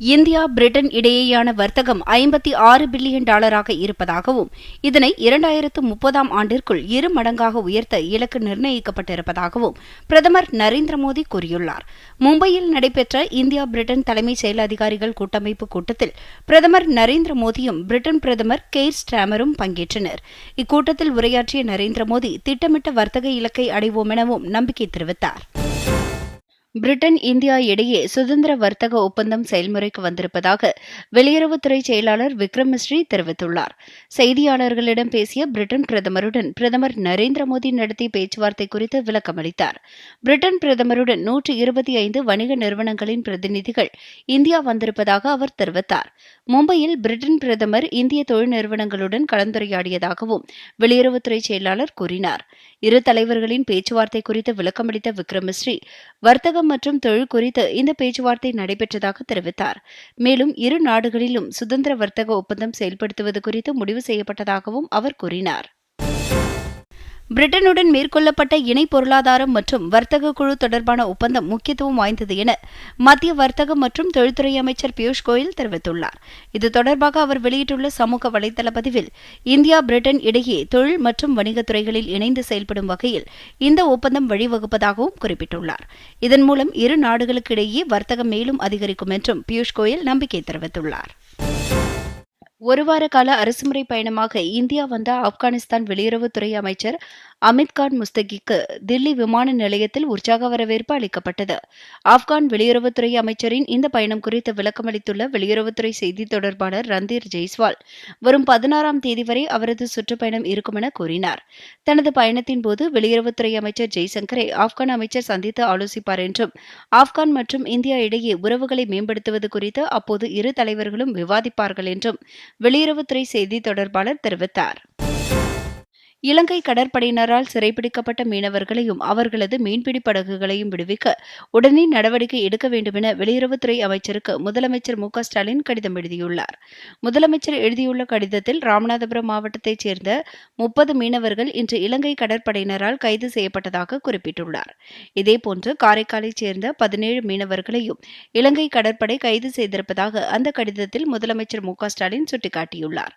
India Britain இடையேயான வர்த்தகம் ஐம்பத்தி ஆறு பில்லியன் டாலராக இருப்பதாகவும் இதனை இரண்டாயிரத்து முப்பதாம் ஆண்டிற்குள் இரு மடங்காக உயர்த்த இலக்கு நிர்ணயிக்கப்பட்டிருப்பதாகவும் பிரதமர் நரேந்திர மோடி கூறியுள்ளார். மும்பையில் நடைபெற்ற இந்தியா பிரிட்டன் தலைமைச் செயல் அதிகாரிகள் கூட்டமைப்பு கூட்டத்தில் பிரதமர் நரேந்திர மோடியும் பிரிட்டன் பிரதமர் கெய்ர் ஸ்டாமரும் பங்கேற்றனர். இக்கூட்டத்தில் உரையாற்றிய நரேந்திர மோடி திட்டமிட்ட வர்த்தக இலக்கை அடைவோம் எனவும் நம்பிக்கை தெரிவித்தார். பிரிட்டன் இந்தியா இடையே சுதந்திர வர்த்தக ஒப்பந்தம் செயல்முறைக்கு வந்திருப்பதாக வெளியுறவுத்துறை செயலாளர் விக்ரம் மிஸ்ரி தெரிவித்துள்ளார். செய்தியாளர்களிடம் பேசிய பிரிட்டன் பிரதமருடன் பிரதமர் நரேந்திர மோடி நடத்திய பேச்சுவார்த்தை குறித்து விளக்கமளித்தார். பிரிட்டன் பிரதமருடன் நூற்று இருபத்தி ஐந்து வணிக நிறுவனங்களின் பிரதிநிதிகள் இந்தியா வந்திருப்பதாக அவர் தெரிவித்தார். மும்பையில் பிரிட்டன் பிரதமர் இந்திய தொழில் நிறுவனங்களுடன் கலந்துரையாடியதாகவும் வெளியுறவுத்துறை செயலாளர் கூறினார். இரு தலைவர்களின் பேச்சுவார்த்தை குறித்து விளக்கமளித்த விக்ரம் மிஸ்ரி வர்த்தகம் மற்றும் தொழில் குறித்து இந்த பேச்சுவார்த்தை நடைபெற்றதாக தெரிவித்தார். மேலும் இரு நாடுகளிலும் சுதந்திர வர்த்தக ஒப்பந்தம் செயல்படுத்துவது குறித்து முடிவு செய்யப்பட்டதாகவும் அவர் கூறினார். பிரிட்டனுடன் மேற்கொள்ளப்பட்ட இணை பொருளாதாரம் மற்றும் வர்த்தக குழு தொடர்பான ஒப்பந்தம் முக்கியத்துவம் வாய்ந்தது என மத்திய வர்த்தக மற்றும் தொழில்துறை அமைச்சர் பியூஷ் கோயல் தெரிவித்துள்ளார். இது தொடர்பாக அவர் வெளியிட்டுள்ள சமூக வலைதள பதிவில் இந்தியா பிரிட்டன் இடையே தொழில் மற்றும் வணிகத் துறைகளில் இணைந்து செயல்படும் வகையில் இந்த ஒப்பந்தம் வழிவகுப்பதாகவும் குறிப்பிட்டுள்ளார். இதன் மூலம் இரு நாடுகளுக்கிடையே வர்த்தகம் மேலும் அதிகரிக்கும் என்றும் பியூஷ் கோயல் நம்பிக்கை தெரிவித்துள்ளார். ஒருவார கால அரசுமுறை பயணமாக இந்தியா வந்த ஆப்கானிஸ்தான் வெளியுறவுத்துறை அமைச்சர் அமித் கான் முஸ்தகிக்கு தில்லி விமான நிலையத்தில் உற்சாக வரவேற்பு அளிக்கப்பட்டது. ஆப்கான் வெளியுறவுத்துறை அமைச்சரின் இந்த பயணம் குறித்து விளக்கமளித்துள்ள வெளியுறவுத்துறை செய்தி தொடர்பாளர் ரந்தீர் ஜெய்ஸ்வால் வரும் பதினாறாம் தேதி வரை அவரது சுற்றுப்பயணம் இருக்கும் என கூறினார். தனது பயணத்தின் போது வெளியுறவுத்துறை அமைச்சர் ஜெய்சங்கரை ஆப்கான் அமைச்சர் சந்தித்து ஆலோசிப்பார் என்றும் ஆப்கான் மற்றும் இந்தியா இடையே உறவுகளை மேம்படுத்துவது குறித்து அப்போது இரு தலைவர்களும் விவாதிப்பார்கள் என்றும் வெளியுறவுத்துறை செய்தி தொடர்பாளர் தெரிவித்தார். இலங்கை கடற்படையினரால் சிறைபிடிக்கப்பட்ட மீனவர்களையும் அவர்களது மீன்பிடி படகுகளையும் விடுவிக்க உடனே நடவடிக்கை எடுக்க வேண்டுமென வெளியுறவுத்துறை அமைச்சருக்கு முதலமைச்சர் மு ஸ்டாலின் கடிதம் எழுதியுள்ளார். முதலமைச்சர் எழுதியுள்ள கடிதத்தில் ராமநாதபுரம் மாவட்டத்தைச் சேர்ந்த முப்பது மீனவர்கள் இன்று இலங்கை கடற்படையினரால் கைது செய்யப்பட்டதாக குறிப்பிட்டுள்ளார். இதேபோன்று காரைக்காலைச் சேர்ந்த பதினேழு மீனவர்களையும் இலங்கை கடற்படை கைது செய்திருப்பதாக அந்த கடிதத்தில் முதலமைச்சர் மு ஸ்டாலின் சுட்டிக்காட்டியுள்ளார்.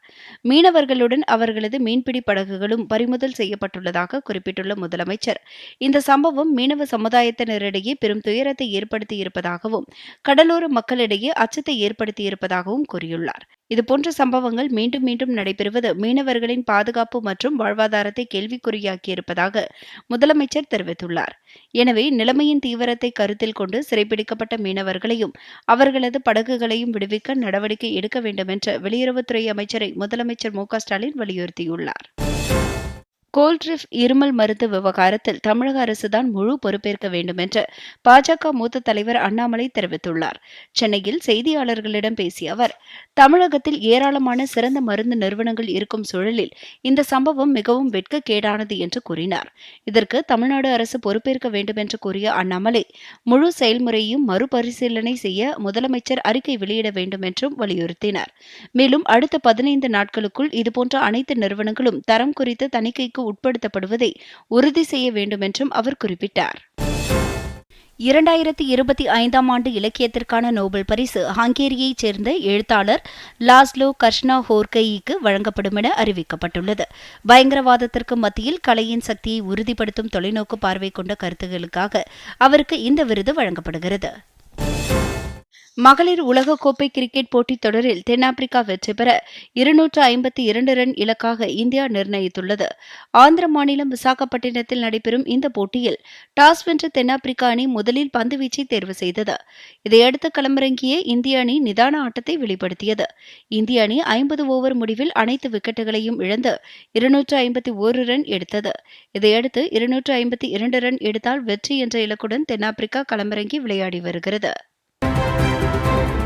மீனவர்களுடன் அவர்களது மீன்பிடி படகுகளும் பறிமுதல் செய்யப்பட்டுள்ளதாக குறிப்பிட்டுள்ள முதலமைச்சர். இந்த சம்பவம் மீனவ சமுதாயத்தினரிடையே பெரும் துயரத்தை ஏற்படுத்தியிருப்பதாகவும் கடலோர மக்களிடையே அச்சத்தை ஏற்படுத்தியிருப்பதாகவும் கூறியுள்ளார். இதுபோன்ற சம்பவங்கள் மீண்டும் மீண்டும் நடைபெறுவது மீனவர்களின் பாதுகாப்பு மற்றும் வாழ்வாதாரத்தை கேள்விக்குறியாக்கியிருப்பதாக முதலமைச்சர் தெரிவித்துள்ளார். எனவே நிலைமையின் தீவிரத்தை கருத்தில் கொண்டு சிறைப்பிடிக்கப்பட்ட மீனவர்களையும் அவர்களது படகுகளையும் விடுவிக்க நடவடிக்கை எடுக்க வேண்டும் என்ற வெளியுறவுத்துறை அமைச்சரை முதலமைச்சர் மு ஸ்டாலின் வலியுறுத்தியுள்ளார். கோல்ட்ரிஃப் இருமல் மருந்து விவகாரத்தில் தமிழக அரசுதான் முழு பொறுப்பேற்க வேண்டும் என்று பாஜக மூத்த தலைவர் அண்ணாமலை தெரிவித்துள்ளார். சென்னையில் செய்தியாளர்களிடம் பேசிய அவர் தமிழகத்தில் ஏராளமான சிறந்த மருந்து நிறுவனங்கள் இருக்கும் சூழலில் இந்த சம்பவம் மிகவும் வெட்கக்கேடானது என்று கூறினார். இதற்கு தமிழ்நாடு அரசு பொறுப்பேற்க வேண்டும் என்று கூறிய அண்ணாமலை முழு செயல்முறையும் மறுபரிசீலனை செய்ய முதலமைச்சர் அறிக்கை வெளியிட வேண்டும் என்றும் வலியுறுத்தினார். மேலும் அடுத்த பதினைந்து நாட்களுக்குள் இதுபோன்ற அனைத்து நிறுவனங்களும் தரம் குறித்து தணிக்கைக்கு உட்படுத்தப்படுவதை உறுதி செய்ய வேண்டும் என்றும் அவர் குறிப்பிட்டார். இரண்டாயிரத்தி இருபத்தி ஐந்தாம் ஆண்டு இலக்கியத்திற்கான நோபல் பரிசு ஹங்கேரியைச் சேர்ந்த எழுத்தாளர் லாஸ்லோ கர்ஷ்னா ஹோர்கைக்கு வழங்கப்படும் என அறிவிக்கப்பட்டுள்ளது. பயங்கரவாதத்திற்கு மத்தியில் கலையின் சக்தியை உறுதிப்படுத்தும் தொலைநோக்கு பார்வை கொண்ட கருத்துகளுக்காக அவருக்கு இந்த விருது வழங்கப்படுகிறது. மகளிர் உலகக்கோப்பை கிரிக்கெட் போட்டித் தொடரில் தென்னாப்பிரிக்கா வெற்றி பெற இருநூற்று ஐம்பத்தி இரண்டு ரன் இலக்காக இந்தியா நிர்ணயித்துள்ளது. ஆந்திர மாநிலம் விசாகப்பட்டினத்தில் நடைபெறும் இந்த போட்டியில் டாஸ் வென்ற தென்னாப்பிரிக்கா அணி முதலில் பந்துவீச்சை தேர்வு செய்தது. இதையடுத்து களமிறங்கிய இந்திய அணி நிதான ஆட்டத்தை வெளிப்படுத்தியது. இந்திய அணி ஐம்பது ஓவர் முடிவில் அனைத்து விக்கெட்டுகளையும் இழந்து இருநூற்று ஐம்பத்தி ஒரு ரன் எடுத்தது. இதையடுத்து இருநூற்று ஐம்பத்தி இரண்டு ரன் எடுத்தால் வெற்றி என்ற இலக்குடன் தென்னாப்பிரிக்கா களமிறங்கி விளையாடி வருகிறது. Thank you